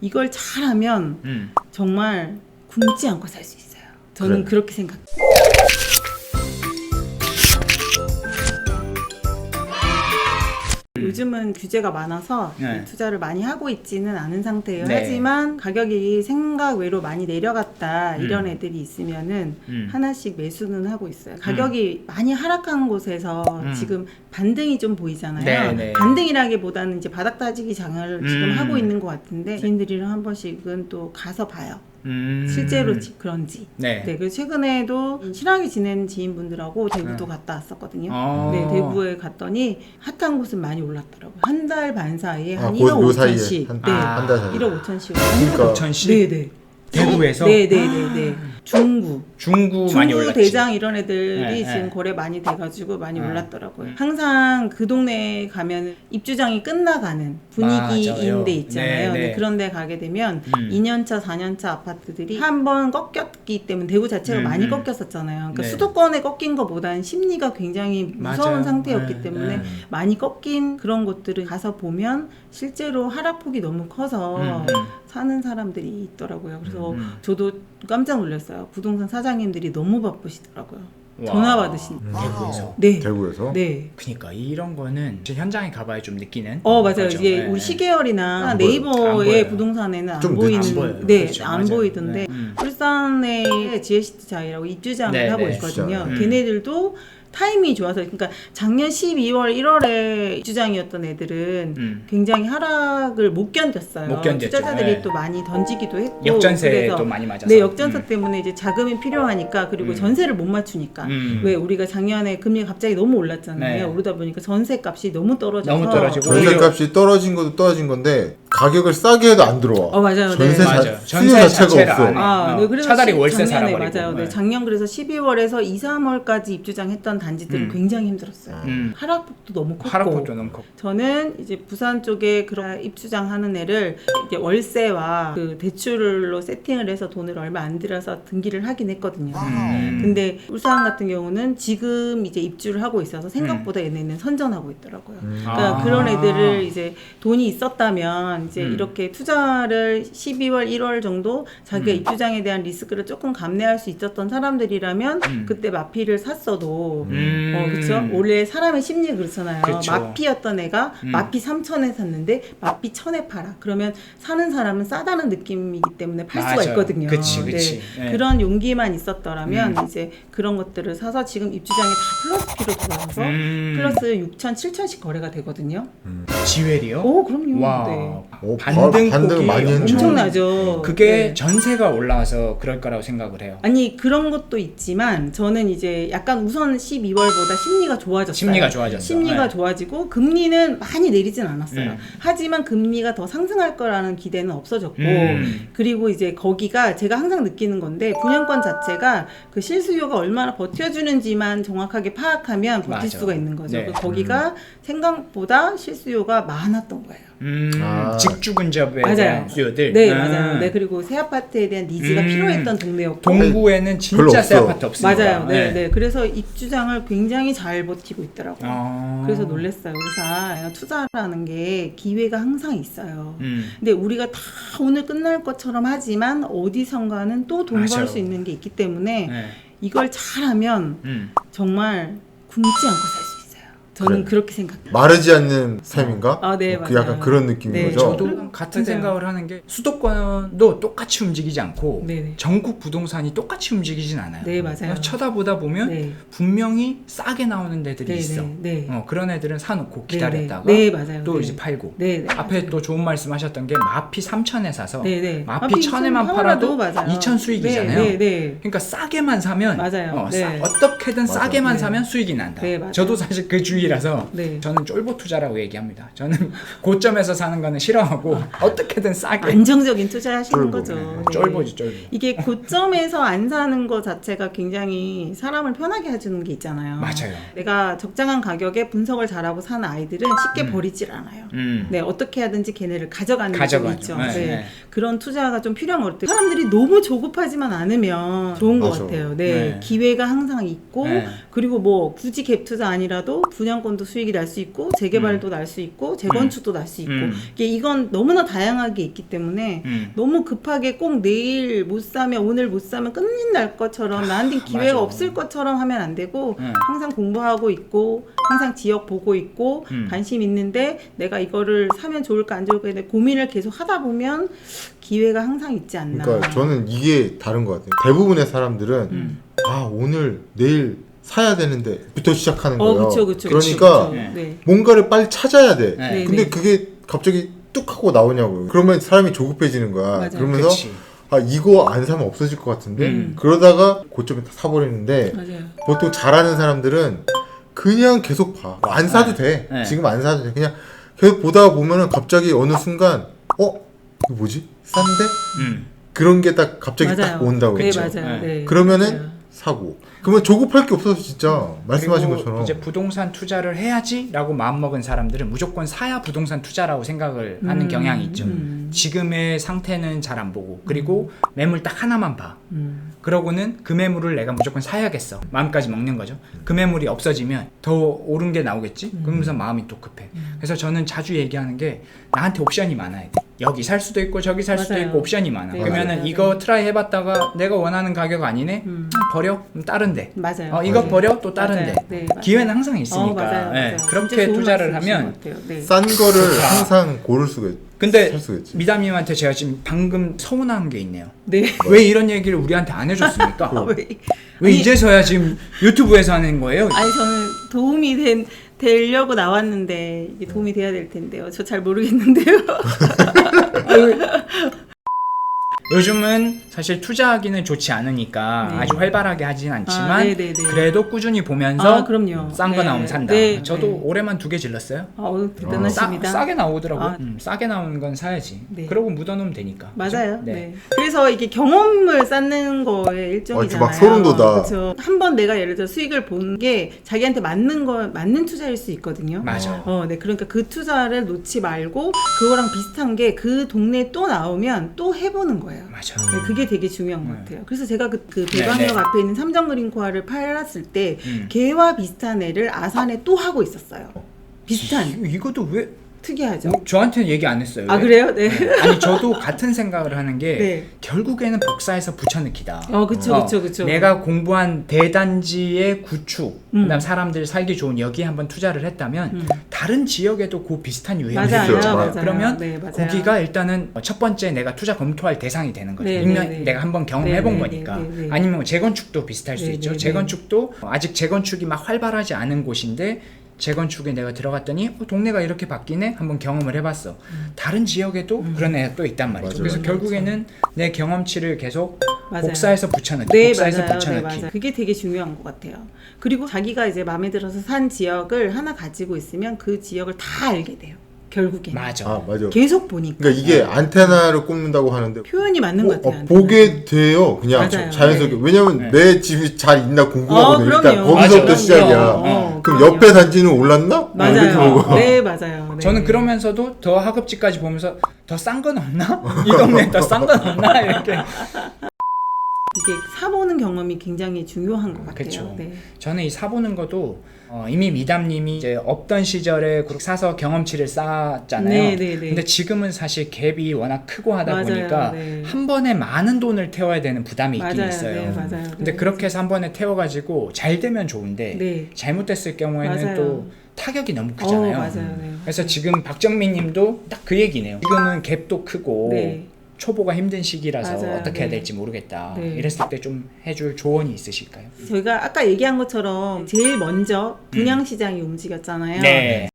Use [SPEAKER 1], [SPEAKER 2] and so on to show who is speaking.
[SPEAKER 1] 이걸 잘하면
[SPEAKER 2] 음.
[SPEAKER 1] 정말 굶지 않고 살 수 있어요. 저는
[SPEAKER 3] 그래.
[SPEAKER 1] 그렇게 생각 요. 요즘은 규제가 많아서
[SPEAKER 2] 네.
[SPEAKER 1] 투자를 많이 하고 있지는 않은 상태예요.
[SPEAKER 2] 네.
[SPEAKER 1] 하지만 가격이 생각 외로 많이 내려갔다 이런
[SPEAKER 2] 음.
[SPEAKER 1] 애들이 있으면은
[SPEAKER 2] 음.
[SPEAKER 1] 하나씩 매수는 하고 있어요. 가격이 많이 하락한 곳에서
[SPEAKER 2] 음.
[SPEAKER 1] 지금 반등이 좀 보이잖아요.
[SPEAKER 2] 네, 네.
[SPEAKER 1] 반등이라기보다는 이제 바닥 따지기 장을 지금
[SPEAKER 2] 음.
[SPEAKER 1] 하고 있는 것 같은데 지인들이랑 한 번씩은 또 가서 봐요.
[SPEAKER 2] 음.
[SPEAKER 1] 실제로 지- 그런지.
[SPEAKER 2] 네.
[SPEAKER 1] 네, 그래서 최근에도 친하게 지낸 지인분들하고 대구도
[SPEAKER 2] 네.
[SPEAKER 1] 갔다 왔었거든요.
[SPEAKER 2] 어.
[SPEAKER 1] 네, 대구에 갔더니 핫한 곳은 많이 올랐더라고요. 한 달 반 사이에
[SPEAKER 3] 아,
[SPEAKER 1] 한
[SPEAKER 3] 그-
[SPEAKER 1] 1억
[SPEAKER 3] 요 사이에
[SPEAKER 1] 5천씩.
[SPEAKER 3] 한-
[SPEAKER 1] 네,
[SPEAKER 3] 한달 사이에.
[SPEAKER 1] 1억 5천씩.
[SPEAKER 3] 그러니까
[SPEAKER 2] 5천씩
[SPEAKER 1] 네, 네.
[SPEAKER 2] 대구에서
[SPEAKER 1] 네, 네, 네, 네. 중구.
[SPEAKER 2] 중구 많이
[SPEAKER 1] 중구
[SPEAKER 2] 올랐지.
[SPEAKER 1] 대장 이런 애들이
[SPEAKER 2] 네,
[SPEAKER 1] 지금
[SPEAKER 2] 네.
[SPEAKER 1] 거래 많이 돼가지고 많이
[SPEAKER 2] 네.
[SPEAKER 1] 올랐더라고요.
[SPEAKER 2] 음.
[SPEAKER 1] 항상 그 동네에 가면 입주장이 끝나가는 분위기인
[SPEAKER 2] 맞아요.
[SPEAKER 1] 데 있잖아요.
[SPEAKER 2] 네, 네.
[SPEAKER 1] 그런 데 가게 되면
[SPEAKER 2] 음.
[SPEAKER 1] 2년차, 4년차 아파트들이 한 번 꺾였기 때문에 대구 자체가
[SPEAKER 2] 음,
[SPEAKER 1] 많이
[SPEAKER 2] 음.
[SPEAKER 1] 꺾였었잖아요. 그러니까
[SPEAKER 2] 네.
[SPEAKER 1] 수도권에 꺾인 것보다는 심리가 굉장히 무서운
[SPEAKER 2] 맞아요.
[SPEAKER 1] 상태였기
[SPEAKER 2] 네,
[SPEAKER 1] 때문에
[SPEAKER 2] 네.
[SPEAKER 1] 많이 꺾인 그런 곳들을 가서 보면 실제로 하락폭이 너무 커서
[SPEAKER 2] 음, 음.
[SPEAKER 1] 사는 사람들이 있더라고요. 그래서
[SPEAKER 2] 음.
[SPEAKER 1] 저도 깜짝 놀랐어요. 부동산 사장님들이 너무 바쁘시더라고요.
[SPEAKER 2] 와.
[SPEAKER 1] 전화 받으신.
[SPEAKER 2] 대구에서.
[SPEAKER 1] 네.
[SPEAKER 3] 대구에서
[SPEAKER 1] 네.
[SPEAKER 2] 그니까 이런 거는 진짜 현장에 가봐야 좀 느끼는.
[SPEAKER 1] 어 맞아요.
[SPEAKER 2] 거죠.
[SPEAKER 1] 이게
[SPEAKER 2] 네,
[SPEAKER 1] 우리
[SPEAKER 2] 네.
[SPEAKER 1] 시계열이나
[SPEAKER 3] 안 보여요.
[SPEAKER 2] 안
[SPEAKER 1] 네이버의
[SPEAKER 2] 보여요.
[SPEAKER 1] 부동산에는 안
[SPEAKER 3] 좀
[SPEAKER 1] 보이는
[SPEAKER 3] 늦지.
[SPEAKER 2] 안 보여요.
[SPEAKER 1] 네,
[SPEAKER 2] 그렇죠.
[SPEAKER 1] 안
[SPEAKER 2] 맞아요.
[SPEAKER 1] 보이던데
[SPEAKER 2] 네. 음.
[SPEAKER 1] 울산의 GST 자이라고 입주장을
[SPEAKER 2] 네,
[SPEAKER 1] 하고
[SPEAKER 2] 네.
[SPEAKER 1] 있거든요.
[SPEAKER 2] 음.
[SPEAKER 1] 걔네들도 타이밍이 좋아서 그러니까 작년 12월 1월에 입주장이었던 애들은
[SPEAKER 2] 음.
[SPEAKER 1] 굉장히 하락을 못 견뎠어요.
[SPEAKER 2] 못 견뎠죠.
[SPEAKER 1] 투자자들이
[SPEAKER 2] 네.
[SPEAKER 1] 또 많이 던지기도 했고
[SPEAKER 2] 역전세도 많이 맞아서.
[SPEAKER 1] 네, 역전세
[SPEAKER 2] 음.
[SPEAKER 1] 때문에 이제 자금이 필요하니까 그리고
[SPEAKER 2] 음.
[SPEAKER 1] 전세를 못 맞추니까
[SPEAKER 2] 음.
[SPEAKER 1] 왜 우리가 작년에 금리가 갑자기 너무 올랐잖아요.
[SPEAKER 2] 네.
[SPEAKER 1] 오르다 보니까 전세 값이 너무 떨어져서
[SPEAKER 2] 너무 떨어지고
[SPEAKER 1] 네.
[SPEAKER 3] 전세 값이 떨어진 것도 떨어진 건데 가격을 싸게 해도 안 들어와.
[SPEAKER 1] 어 맞아요.
[SPEAKER 3] 전세
[SPEAKER 1] 네.
[SPEAKER 3] 자-
[SPEAKER 2] 맞아요.
[SPEAKER 3] 수요
[SPEAKER 2] 전세
[SPEAKER 3] 자체가
[SPEAKER 2] 자체를
[SPEAKER 3] 없어.
[SPEAKER 2] 안 해.
[SPEAKER 1] 아,
[SPEAKER 2] 어.
[SPEAKER 1] 네, 그래서
[SPEAKER 2] 차라리
[SPEAKER 1] 시-
[SPEAKER 2] 월세
[SPEAKER 1] 작년에
[SPEAKER 2] 살아버리고.
[SPEAKER 1] 맞아요. 네,
[SPEAKER 2] 네.
[SPEAKER 1] 작년 그래서 12월에서 2, 3월까지 입주장했던 단지들은
[SPEAKER 2] 음.
[SPEAKER 1] 굉장히 힘들었어요.
[SPEAKER 2] 음.
[SPEAKER 1] 하락폭도 너무 컸고.
[SPEAKER 2] 하락폭도 너무 컸고.
[SPEAKER 1] 저는 이제 부산 쪽에 그런 입주장 하는 애를 이제 월세와 그 대출로 세팅을 해서 돈을 얼마 안 들여서 등기를 하긴 했거든요.
[SPEAKER 2] 음.
[SPEAKER 1] 근데 울산 같은 경우는 지금 이제 입주를 하고 있어서 생각보다 얘네는 선전하고 있더라고요.
[SPEAKER 3] 음.
[SPEAKER 1] 그러니까
[SPEAKER 2] 아.
[SPEAKER 1] 그런 애들을 이제 돈이 있었다면 이제
[SPEAKER 2] 음.
[SPEAKER 1] 이렇게 투자를 12월, 1월 정도 자기가
[SPEAKER 2] 음.
[SPEAKER 1] 입주장에 대한 리스크를 조금 감내할 수 있었던 사람들이라면
[SPEAKER 2] 음.
[SPEAKER 1] 그때 마피를 샀어도
[SPEAKER 2] 음.
[SPEAKER 1] 어, 그쵸? 원래 사람의 심리 그렇잖아요.
[SPEAKER 2] 그쵸.
[SPEAKER 1] 마피였던 애가
[SPEAKER 2] 음.
[SPEAKER 1] 마피 3천에 샀는데 마피 1000에 팔아. 그러면 사는 사람은 싸다는 느낌이기 때문에 팔 수가
[SPEAKER 2] 맞아요.
[SPEAKER 1] 있거든요.
[SPEAKER 2] 그치, 그치.
[SPEAKER 1] 네.
[SPEAKER 2] 네.
[SPEAKER 1] 그런 용기만 있었더라면
[SPEAKER 2] 음.
[SPEAKER 1] 이제 그런 것들을 사서 지금 입주장이 다 플러스 피로 들어가서
[SPEAKER 2] 음.
[SPEAKER 1] 플러스 6천, 7천씩 거래가 되거든요.
[SPEAKER 2] 지웰이요?
[SPEAKER 1] 오, 그럼요.
[SPEAKER 2] 와.
[SPEAKER 1] 네.
[SPEAKER 3] 오,
[SPEAKER 2] 반등
[SPEAKER 3] 반등
[SPEAKER 2] 폭이
[SPEAKER 3] 많이.
[SPEAKER 1] 엄청나죠.
[SPEAKER 2] 그게
[SPEAKER 1] 네.
[SPEAKER 2] 전세가 올라와서 그럴 거라고 생각을 해요.
[SPEAKER 1] 아니 그런 것도 있지만 저는 이제 약간 우선 12월보다 심리가 좋아졌어요.
[SPEAKER 2] 심리가 좋아졌어.
[SPEAKER 1] 심리가
[SPEAKER 2] 네.
[SPEAKER 1] 좋아지고 금리는 많이 내리진 않았어요.
[SPEAKER 2] 음.
[SPEAKER 1] 하지만 금리가 더 상승할 거라는 기대는 없어졌고
[SPEAKER 2] 음.
[SPEAKER 1] 그리고 이제 거기가 제가 항상 느끼는 건데 분양권 자체가 그 실수요가 얼마나 버텨주는지만 정확하게 파악하면 버틸
[SPEAKER 2] 맞아.
[SPEAKER 1] 수가 있는 거죠.
[SPEAKER 2] 네.
[SPEAKER 1] 그 거기가 생각보다 실수요가 많았던 거예요.
[SPEAKER 2] 음,
[SPEAKER 3] 아.
[SPEAKER 2] 직주 근접에
[SPEAKER 1] 맞아요.
[SPEAKER 2] 대한 수요들.
[SPEAKER 1] 네,
[SPEAKER 2] 음.
[SPEAKER 1] 맞아요. 네, 그리고 새 아파트에 대한 니즈가
[SPEAKER 2] 음.
[SPEAKER 1] 필요했던 동네였고
[SPEAKER 2] 동구에는
[SPEAKER 3] 별로
[SPEAKER 2] 진짜 새
[SPEAKER 3] 없어.
[SPEAKER 2] 아파트 없습니다.
[SPEAKER 1] 맞아요. 네, 네. 그래서 입주장을 굉장히 잘 버티고 있더라고요.
[SPEAKER 2] 어.
[SPEAKER 1] 그래서 놀랬어요. 그래서 투자라는 게 기회가 항상 있어요.
[SPEAKER 2] 음.
[SPEAKER 1] 근데 우리가 다 오늘 끝날 것처럼 하지만 어디선가는 또 돈 벌
[SPEAKER 2] 맞아요.
[SPEAKER 1] 수 있는 게 있기 때문에
[SPEAKER 2] 네.
[SPEAKER 1] 이걸 잘하면
[SPEAKER 2] 음.
[SPEAKER 1] 정말 굶지 않고 살 수 있어요. 저는
[SPEAKER 3] 그래.
[SPEAKER 1] 그렇게 생각해요.
[SPEAKER 3] 마르지 않는 셈인가?
[SPEAKER 1] 아, 네,
[SPEAKER 3] 그
[SPEAKER 1] 맞아요.
[SPEAKER 3] 약간 그런 느낌인
[SPEAKER 1] 네,
[SPEAKER 3] 거죠.
[SPEAKER 2] 저도 같은
[SPEAKER 1] 맞아요.
[SPEAKER 2] 생각을 하는 게 수도권도 똑같이 움직이지 않고
[SPEAKER 1] 네네.
[SPEAKER 2] 전국 부동산이 똑같이 움직이진 않아요.
[SPEAKER 1] 네, 맞아요.
[SPEAKER 2] 쳐다보다 보면
[SPEAKER 1] 네.
[SPEAKER 2] 분명히 싸게 나오는 데들이
[SPEAKER 1] 네,
[SPEAKER 2] 있어.
[SPEAKER 1] 네, 네.
[SPEAKER 2] 어, 그런 애들은 사놓고
[SPEAKER 1] 네,
[SPEAKER 2] 기다렸다가
[SPEAKER 1] 네, 네, 맞아요.
[SPEAKER 2] 또
[SPEAKER 1] 네.
[SPEAKER 2] 이제 팔고.
[SPEAKER 1] 네, 네.
[SPEAKER 2] 앞에 또 좋은 말씀 하셨던 게 마피 3천에 사서
[SPEAKER 1] 네, 네.
[SPEAKER 2] 마피 1000에만 팔아도 2천 수익이잖아요.
[SPEAKER 1] 네, 네, 네.
[SPEAKER 2] 그러니까 싸게만 사면
[SPEAKER 1] 맞아요.
[SPEAKER 2] 어,
[SPEAKER 1] 네.
[SPEAKER 2] 싸- 어떻게든
[SPEAKER 3] 맞아요.
[SPEAKER 2] 싸게만
[SPEAKER 1] 네.
[SPEAKER 2] 사면 수익이 난다.
[SPEAKER 1] 네, 맞아요.
[SPEAKER 2] 저도 사실 그 주 의라서
[SPEAKER 1] 네.
[SPEAKER 2] 저는 쫄보 투자라고 얘기합니다. 저는 고점에서 사는 거는 싫어하고 어떻게든 싸게
[SPEAKER 1] 안정적인 투자하시는
[SPEAKER 3] 쫄보.
[SPEAKER 1] 거죠.
[SPEAKER 2] 네,
[SPEAKER 1] 네.
[SPEAKER 2] 쫄보지 쫄보.
[SPEAKER 1] 이게 고점에서 안 사는 것 자체가 굉장히 사람을 편하게 해주는 게 있잖아요.
[SPEAKER 2] 맞아요.
[SPEAKER 1] 내가 적당한 가격에 분석을 잘하고 사는 아이들은 쉽게 버리질 않아요.
[SPEAKER 2] 음.
[SPEAKER 1] 네, 어떻게 하든지 걔네를 가져가는 게
[SPEAKER 2] 가져가죠.
[SPEAKER 1] 있죠.
[SPEAKER 2] 네,
[SPEAKER 1] 네.
[SPEAKER 2] 네.
[SPEAKER 1] 그런 투자가 좀 필요한 것 같아요. 사람들이 너무 조급하지만 않으면 좋은 것
[SPEAKER 3] 맞아.
[SPEAKER 1] 같아요. 네.
[SPEAKER 2] 네.
[SPEAKER 1] 기회가 항상 있고,
[SPEAKER 2] 네.
[SPEAKER 1] 그리고 뭐 굳이 갭 투자 아니라도 분양 분양권도 수익이 날 수 있고 재개발도 날 수 있고 재건축도 날 수 있고
[SPEAKER 2] 음.
[SPEAKER 1] 이게 이건 너무나 다양하게 있기 때문에
[SPEAKER 2] 음.
[SPEAKER 1] 너무 급하게 꼭 내일 못 사면 오늘 못 사면 끝날 것처럼 나한테 기회가
[SPEAKER 2] 맞아.
[SPEAKER 1] 없을 것처럼 하면 안 되고
[SPEAKER 2] 음.
[SPEAKER 1] 항상 공부하고 있고 항상 지역 보고 있고
[SPEAKER 2] 음.
[SPEAKER 1] 관심 있는데 내가 이거를 사면 좋을까 안 좋을까 에 고민을 계속 하다 보면 기회가 항상 있지 않나.
[SPEAKER 3] 그러니까 저는 이게 다른 것 같아요. 대부분의 사람들은
[SPEAKER 1] 음.
[SPEAKER 3] 아 오늘 내일 사야 되는데부터 시작하는
[SPEAKER 1] 어,
[SPEAKER 3] 거예요.
[SPEAKER 1] 그쵸, 그쵸.
[SPEAKER 3] 그러니까
[SPEAKER 1] 그쵸,
[SPEAKER 2] 네.
[SPEAKER 1] 네.
[SPEAKER 3] 뭔가를 빨리 찾아야 돼.
[SPEAKER 2] 네.
[SPEAKER 3] 근데
[SPEAKER 1] 네.
[SPEAKER 3] 그게 갑자기 뚝 하고 나오냐고요. 그러면 사람이 조급해지는 거야.
[SPEAKER 1] 맞아요.
[SPEAKER 3] 그러면서
[SPEAKER 2] 그치.
[SPEAKER 3] 아 이거 안 사면 없어질 것 같은데
[SPEAKER 2] 음.
[SPEAKER 3] 그러다가 고점에 다 사버리는데
[SPEAKER 1] 맞아요.
[SPEAKER 3] 보통 잘하는 사람들은 그냥 계속 봐. 안 사도 돼.
[SPEAKER 2] 네.
[SPEAKER 3] 지금 안 사도 돼. 그냥 계속 보다가 보면은 갑자기 어느 순간 어 이거 뭐지 싼데
[SPEAKER 2] 음.
[SPEAKER 3] 그런 게 딱 갑자기
[SPEAKER 1] 맞아요.
[SPEAKER 3] 딱 온다고.
[SPEAKER 1] 네,
[SPEAKER 2] 그쵸.
[SPEAKER 1] 맞아요.
[SPEAKER 2] 네.
[SPEAKER 1] 네.
[SPEAKER 3] 그러면은
[SPEAKER 1] 맞아요.
[SPEAKER 3] 사고. 그러면 조급할 게 없어서 진짜 말씀하신
[SPEAKER 2] 그리고
[SPEAKER 3] 것처럼
[SPEAKER 2] 이제 부동산 투자를 해야지라고 마음먹은 사람들은 무조건 사야 부동산 투자라고 생각을 하는
[SPEAKER 1] 음,
[SPEAKER 2] 경향이 있죠.
[SPEAKER 1] 음.
[SPEAKER 2] 지금의 상태는 잘 안 보고 그리고 매물 딱 하나만 봐.
[SPEAKER 1] 음.
[SPEAKER 2] 그러고는 그 매물을 내가 무조건 사야겠어. 마음까지 먹는 거죠. 그 매물이 없어지면 더 오른 게 나오겠지.
[SPEAKER 1] 음.
[SPEAKER 2] 그러면서 마음이 또 급해. 그래서 저는 자주 얘기하는 게 나한테 옵션이 많아야 돼. 여기 살 수도 있고 저기 살 수도
[SPEAKER 1] 맞아요.
[SPEAKER 2] 있고 옵션이 많아.
[SPEAKER 1] 네,
[SPEAKER 2] 그러면은
[SPEAKER 1] 맞아요.
[SPEAKER 2] 이거 트라이 해봤다가 내가 원하는 가격 아니네.
[SPEAKER 1] 음.
[SPEAKER 2] 버려. 그럼 다른데.
[SPEAKER 1] 맞아요.
[SPEAKER 2] 어, 이거
[SPEAKER 1] 맞아요.
[SPEAKER 2] 버려 또 다른데.
[SPEAKER 1] 맞아요. 네, 맞아요.
[SPEAKER 2] 기회는 항상 있으니까.
[SPEAKER 1] 어, 맞아요,
[SPEAKER 2] 예,
[SPEAKER 1] 맞아요.
[SPEAKER 2] 그렇게 투자를 하면.
[SPEAKER 1] 네.
[SPEAKER 3] 싼 거를. 항상 고를 수가 있.
[SPEAKER 2] 근데. 미담님한테 제가 지금 방금 서운한 게 있네요.
[SPEAKER 1] 네.
[SPEAKER 2] 왜 이런 얘기를 우리한테 안 해줬습니까?
[SPEAKER 1] 아, 왜?
[SPEAKER 2] 왜
[SPEAKER 1] 아니,
[SPEAKER 2] 이제서야 지금 유튜브에서 하는 거예요?
[SPEAKER 1] 아니 저는 도움이 된 되려고 나왔는데 이게 도움이 돼야 될 텐데요. 저 잘 모르겠는데요.
[SPEAKER 2] 요즘은 사실 투자하기는 좋지 않으니까
[SPEAKER 1] 네.
[SPEAKER 2] 아주 활발하게 하진 않지만
[SPEAKER 1] 아, 네네네.
[SPEAKER 2] 그래도 꾸준히 보면서
[SPEAKER 1] 아, 그럼요.
[SPEAKER 2] 싼 거
[SPEAKER 1] 네.
[SPEAKER 2] 나오면 산다.
[SPEAKER 1] 네,
[SPEAKER 2] 저도
[SPEAKER 1] 네.
[SPEAKER 2] 올해만 두 개 질렀어요.
[SPEAKER 1] 어우
[SPEAKER 2] 싸,
[SPEAKER 1] 대단하십니다.
[SPEAKER 2] 싸 게 나오더라고 요.
[SPEAKER 1] 아.
[SPEAKER 2] 음, 싸게 나오는 건 사야지.
[SPEAKER 1] 네.
[SPEAKER 2] 그러고 묻어놓으면 되니까.
[SPEAKER 1] 맞아요.
[SPEAKER 2] 그죠?
[SPEAKER 1] 네. 그래서 이게 경험을 쌓는 거의 일종이잖아요.
[SPEAKER 3] 막 소름 돋아.
[SPEAKER 1] 그렇죠. 한번 내가 예를 들어 수익을 본 게 자기한테 맞는 거 맞는 투자일 수 있거든요.
[SPEAKER 2] 맞아.
[SPEAKER 1] 어, 네. 그러니까 그 투자를 놓지 말고 그거랑 비슷한 게 그 동네에 또 나오면 또 해보는 거예요.
[SPEAKER 2] 맞아.
[SPEAKER 1] 네, 그게 되게 중요한 것
[SPEAKER 2] 네.
[SPEAKER 1] 같아요. 그래서 제가 그, 그
[SPEAKER 2] 네,
[SPEAKER 1] 대방역
[SPEAKER 2] 네.
[SPEAKER 1] 앞에 있는 삼정그린코아를 팔았을 때
[SPEAKER 2] 음.
[SPEAKER 1] 걔와 비슷한 애를 아산에 또 하고 있었어요. 비슷한
[SPEAKER 2] 이거- 이것도 왜
[SPEAKER 1] 특이하죠.
[SPEAKER 2] 어, 저한테는 얘기 안 했어요.
[SPEAKER 1] 아
[SPEAKER 2] 왜?
[SPEAKER 1] 그래요? 네.
[SPEAKER 2] 아니 저도 같은 생각을 하는 게
[SPEAKER 1] 네.
[SPEAKER 2] 결국에는 복사해서 붙여넣기다.
[SPEAKER 1] 어,
[SPEAKER 2] 어,
[SPEAKER 1] 그쵸, 그쵸.
[SPEAKER 2] 내가 공부한 대단지의 구축,
[SPEAKER 1] 음.
[SPEAKER 2] 그다음 사람들 살기 좋은 여기에 한번 투자를 했다면
[SPEAKER 1] 음.
[SPEAKER 2] 다른 지역에도 그 비슷한 유형이
[SPEAKER 1] 맞아요,
[SPEAKER 3] 있어요. 맞아요.
[SPEAKER 2] 그러면
[SPEAKER 1] 네, 맞아요.
[SPEAKER 2] 거기가 일단은 첫 번째 내가 투자 검토할 대상이 되는 거죠.
[SPEAKER 1] 네,
[SPEAKER 2] 이면
[SPEAKER 1] 네, 네.
[SPEAKER 2] 내가 한번 경험해본
[SPEAKER 1] 네, 네,
[SPEAKER 2] 거니까.
[SPEAKER 1] 네, 네, 네.
[SPEAKER 2] 아니면 뭐 재건축도 비슷할 수
[SPEAKER 1] 네,
[SPEAKER 2] 있죠.
[SPEAKER 1] 네, 네.
[SPEAKER 2] 재건축도 아직 재건축이 막 활발하지 않은 곳인데 재건축에 내가 들어갔더니 어, 동네가 이렇게 바뀌네 한번 경험을 해봤어. 다른 지역에도 그런 애가 또 있단 말이죠.
[SPEAKER 3] 맞아요.
[SPEAKER 2] 그래서
[SPEAKER 1] 음,
[SPEAKER 2] 결국에는 내 경험치를 계속
[SPEAKER 1] 맞아요.
[SPEAKER 2] 복사해서 붙여넣기,
[SPEAKER 1] 네,
[SPEAKER 2] 복사해서
[SPEAKER 1] 맞아요. 네,
[SPEAKER 2] 붙여넣기.
[SPEAKER 1] 맞아요. 그게 되게 중요한 것 같아요. 그리고 자기가 이제 마음에 들어서 산 지역을 하나 가지고 있으면 그 지역을 다 알게 돼요. 결국에.
[SPEAKER 2] 맞아.
[SPEAKER 3] 아 맞아.
[SPEAKER 1] 계속 보니까.
[SPEAKER 3] 그러니까 이게 안테나를 꼽는다고 하는데
[SPEAKER 1] 표현이 맞는 것
[SPEAKER 3] 보,
[SPEAKER 1] 같아요.
[SPEAKER 3] 어, 보게 돼요. 그냥
[SPEAKER 1] 맞아요.
[SPEAKER 3] 자연스럽게.
[SPEAKER 1] 네.
[SPEAKER 3] 왜냐면
[SPEAKER 2] 네.
[SPEAKER 3] 내 집이 잘 있나 궁금하거든.
[SPEAKER 1] 어,
[SPEAKER 3] 일단. 거기서부터
[SPEAKER 2] 맞아.
[SPEAKER 3] 시작이야.
[SPEAKER 1] 어,
[SPEAKER 3] 그럼. 옆에 단지는 올랐나?
[SPEAKER 1] 맞아요. 네, 맞아요. 네.
[SPEAKER 2] 저는 그러면서도 더 하급지까지 보면서 더 싼 건 없나? 이 동네 더 싼 건 없나? 이렇게.
[SPEAKER 1] 이게 사보는 경험이 굉장히 중요한 것 같아요.
[SPEAKER 2] 그쵸.
[SPEAKER 1] 네.
[SPEAKER 2] 저는 이 사보는 것도 어, 이미 미담님이 이제 없던 시절에 그렇게 사서 경험치를 쌓았잖아요.
[SPEAKER 1] 네, 네, 네.
[SPEAKER 2] 근데 지금은 사실 갭이 워낙 크고 하다
[SPEAKER 1] 맞아요.
[SPEAKER 2] 보니까
[SPEAKER 1] 네.
[SPEAKER 2] 한 번에 많은 돈을 태워야 되는 부담이 있긴
[SPEAKER 1] 맞아요.
[SPEAKER 2] 있어요.
[SPEAKER 1] 네, 맞아요.
[SPEAKER 2] 근데
[SPEAKER 1] 네.
[SPEAKER 2] 그렇게 해서 한 번에 태워가지고 잘 되면 좋은데
[SPEAKER 1] 네.
[SPEAKER 2] 잘못됐을 경우에는
[SPEAKER 1] 맞아요.
[SPEAKER 2] 또 타격이 너무
[SPEAKER 1] 어,
[SPEAKER 2] 크잖아요.
[SPEAKER 1] 맞아요. 네.
[SPEAKER 2] 그래서 지금 박정민 님도 딱 그 얘기네요. 지금은 갭도 크고
[SPEAKER 1] 네.
[SPEAKER 2] 초보가 힘든 시기라서
[SPEAKER 1] 맞아요.
[SPEAKER 2] 어떻게 해야
[SPEAKER 1] 네.
[SPEAKER 2] 될지 모르겠다.
[SPEAKER 1] 네.
[SPEAKER 2] 이랬을 때 좀 해줄 조언이 있으실까요?
[SPEAKER 1] 저희가 아까 얘기한 것처럼 제일 먼저 분양 시장이 움직였잖아요.
[SPEAKER 2] 네.